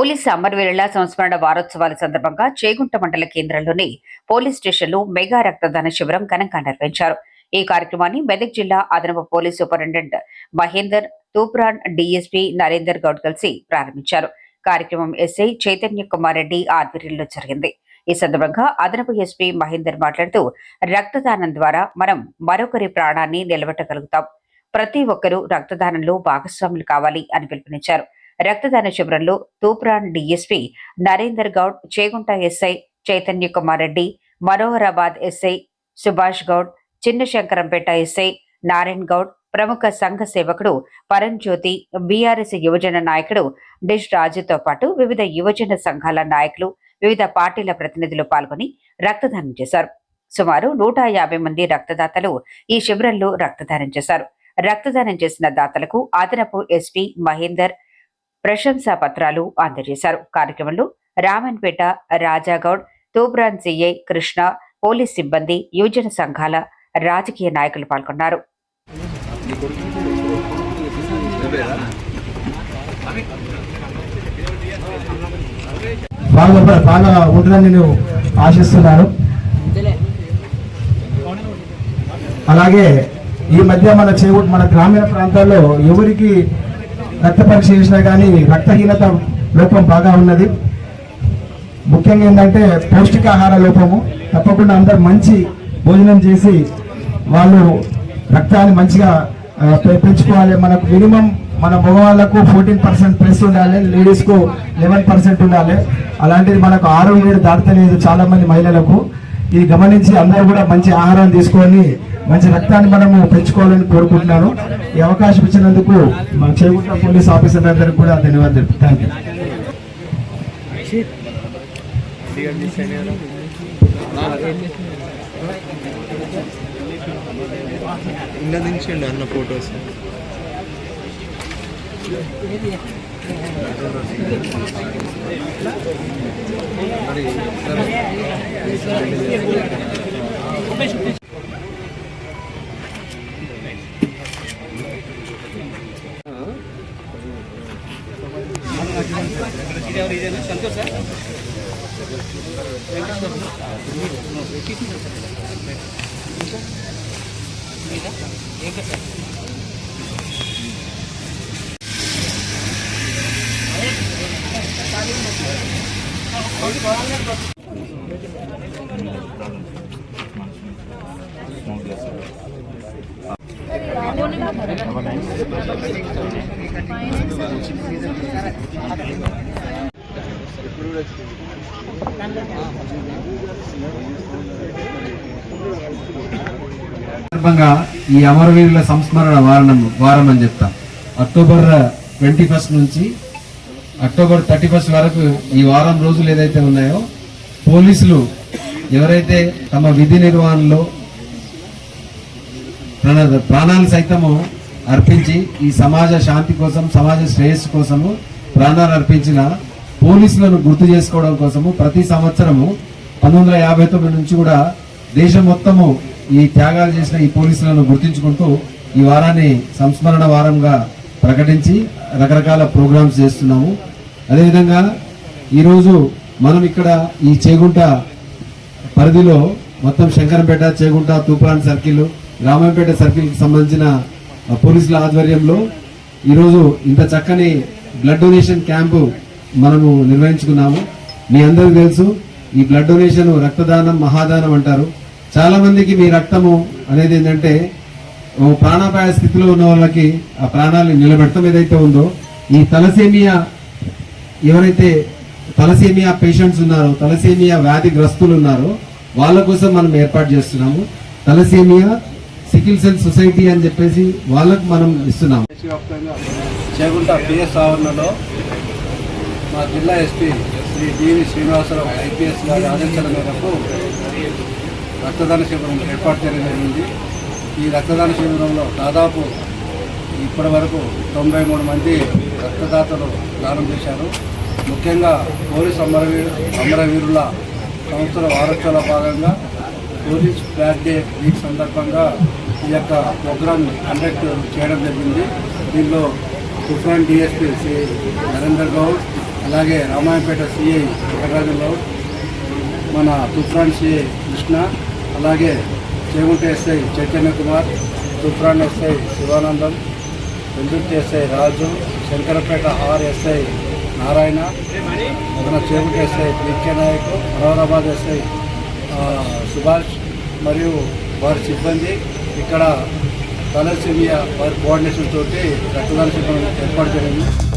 Police అమరవీరుల సంస్మరణ వారోత్సవాల సందర్భంగా చేగుంట మండల కేంద్రంలోని పోలీస్ స్టేషన్లో మెగా రక్తదాన శిబిరం ఘనంగా నిర్వహించారు. ఈ కార్యక్రమాన్ని మెదక్ జిల్లా అదనపు police superintendent Mahender Toopran DSP Narender Goud కలిసి ప్రారంభించారు. కార్యక్రమం ఎస్ఐ చైతన్య కుమార్ రెడ్డి ఆధ్వర్యంలో జరిగింది. ఈ సందర్భంగా అదనపు ఎస్పీ మహేందర్ మాట్లాడుతూ రక్తదానం ద్వారా మనం మరొకరి ప్రాణాన్ని నిలబెట్టగలుగుతాం. ప్రతి ఒక్కరూ రక్తదానంలో భాగస్వాములు కావాలి అని పిలుపునిచ్చారు. రక్తదాన శిబిరంలో Toopran DSP Narender Goud Chegunta SI Chaitanya Kumar Reddy Manoharabad SI Subhash Goud Chinna Shankarampet SI Narayan Goud ప్రముఖ సంఘ సేవకుడు పరంజ్యోతి బీఆర్ఎస్ యువజన నాయకుడు డిష్ రాజుతో పాటు వివిధ యువజన సంఘాల నాయకులు వివిధ పార్టీల ప్రతినిధులు పాల్గొని రక్తదానం చేశారు. సుమారు నూట యాభై మంది రక్తదాతలు ఈ శిబిరంలో రక్తదానం చేశారు. రక్తదానం చేసిన దాతలకు అదనపు ఎస్పీ మహేందర్ ప్రశంసా పత్రాలు అందజేశారు. కార్యక్రమంలో రామన్పేట రాజాగౌడ్ తూబ్రాన్ సిఐ కృష్ణ పోలీస్ సిబ్బంది యువజన సంఘాల రాజకీయ నాయకులు పాల్గొన్నారు. బాగా బాగా ఉంటుందని నేను ఆశిస్తున్నాను. అలాగే ఈ మధ్య మన చేవు మన గ్రామీణ ప్రాంతాల్లో ఎవరికి రక్త పరీక్ష చేసినా కానీ రక్తహీనత లోపం బాగా ఉన్నది. ముఖ్యంగా ఏంటంటే పౌష్టికాహార లోపము. తప్పకుండా అందరు మంచి భోజనం చేసి వాళ్ళు రక్తాన్ని మంచిగా పెంచుకోవాలి. మనకు మినిమం మన మగవాళ్ళకు ఫోర్టీన్ పర్సెంట్ ప్లస్ ఉండాలి. లేడీస్కు లెవెన్ పర్సెంట్ ఉండాలి. అలాంటిది మనకు ఆరు ఏడు దాటలేదు చాలామంది మహిళలకు. ఇది గమనించి అందరూ కూడా మంచి ఆహారం తీసుకొని మంచి రక్తాన్ని మనము పెంచుకోవాలని కోరుకుంటున్నాను. ఈ అవకాశం ఇచ్చినందుకు మన చేగుంట పోలీస్ ఆఫీసర్ అందరికి కూడా ధన్యవాదాలు. థ్యాంక్ యూ అన్న ఫొటోస్. ఇది ఎవరు ఇదేనా సంతోష్ సార్ ఏంటో సార్ Thank you. సందర్భంగా ఈ అమరవీరుల సంస్మరణ వారణం వారం అని చెప్తాం. అక్టోబర్ ట్వంటీ ఫస్ట్ నుంచి అక్టోబర్ థర్టీ ఫస్ట్ వరకు ఈ వారం రోజులు ఏదైతే ఉన్నాయో పోలీసులు ఎవరైతే తమ విధి నిర్వహణలో ప్రాణ- ప్రాణాలు సైతము అర్పించి ఈ సమాజ శాంతి కోసం సమాజ శ్రేయస్సు కోసము ప్రాణాలు అర్పించిన పోలీసులను గుర్తు చేసుకోవడం కోసము ప్రతి సంవత్సరము పంతొమ్మిది వందల యాభై తొమ్మిది నుంచి కూడా దేశం మొత్తము ఈ త్యాగాలు చేసిన ఈ పోలీసులను గుర్తించుకుంటూ ఈ వారాన్ని సంస్మరణ వారంగా ప్రకటించి రకరకాల ప్రోగ్రామ్స్ చేస్తున్నాము. అదేవిధంగా ఈరోజు మనం ఇక్కడ ఈ చేగుంట పరిధిలో మొత్తం శంకరంపేట చేగుంట తూప్రాన్ సర్కిల్ రామంపేట సర్కిల్కి సంబంధించిన పోలీసుల ఆధ్వర్యంలో ఈరోజు ఇంత చక్కని బ్లడ్ డొనేషన్ క్యాంపు మనము నిర్వహించుకున్నాము. మీ అందరికీ తెలుసు ఈ బ్లడ్ డొనేషన్ రక్తదానం మహాదానం అంటారు. చాలామందికి మీ రక్తము అనేది ఏంటంటే ఓ ప్రాణాపాయ స్థితిలో ఉన్న వాళ్ళకి ఆ ప్రాణాలను నిలబెడతాం ఏదైతే ఉందో. ఈ తలసేమియా ఎవరైతే తలసేమియా పేషెంట్స్ ఉన్నారో తలసేమియా వ్యాధిగ్రస్తులు ఉన్నారో వాళ్ళ కోసం మనం ఏర్పాటు చేస్తున్నాము. తలసేమియా సికిల్ సెల్ సొసైటీ అని చెప్పేసి వాళ్ళకు మనం ఇస్తున్నాం. దేశవ్యాప్తంగా చేగుంట పిఎస్ ఆవరణలో మా జిల్లా SP Shri D V Srinivasarao IPS గారి ఆదేశాల మేరకు రక్తదాన శిబిరం ఏర్పాటు చేయడం జరిగింది. ఈ రక్తదాన శిబిరంలో దాదాపు ఇప్పటి వరకు తొంభై మూడు మంది రక్తదాతలు దానం చేశారు. ముఖ్యంగా పోలీస్ అమరవీరు అమరవీరుల సంవత్సర వారోత్సవాల భాగంగా టూరిస్ట్ ఫ్లాగ్ డే వీక్ సందర్భంగా ఈ యొక్క ప్రోగ్రామ్ కండక్ట్ చేయడం జరిగింది. దీనిలో డిఫరెంట్ డిఎస్పీ శ్రీ నరేందర్ గౌడ్ అలాగే రామాయపేట సిఐ వెంకటరాజు మన తుఫ్రాన్ సిఐ కృష్ణ అలాగే Chegunta SI Chaitanya Kumar Toopran SI Sivanandam Veldurthi SI Raju Shankarampet R SI Narayana మన Chegunta SI P K Nayak Hyderabad SI Subhash మరియు వారి సిబ్బంది ఇక్కడ తలసిమియా వారి కోఆర్డినేషన్ తోటి రక్తదాన శిబిరం ఏర్పాటు జరిగింది.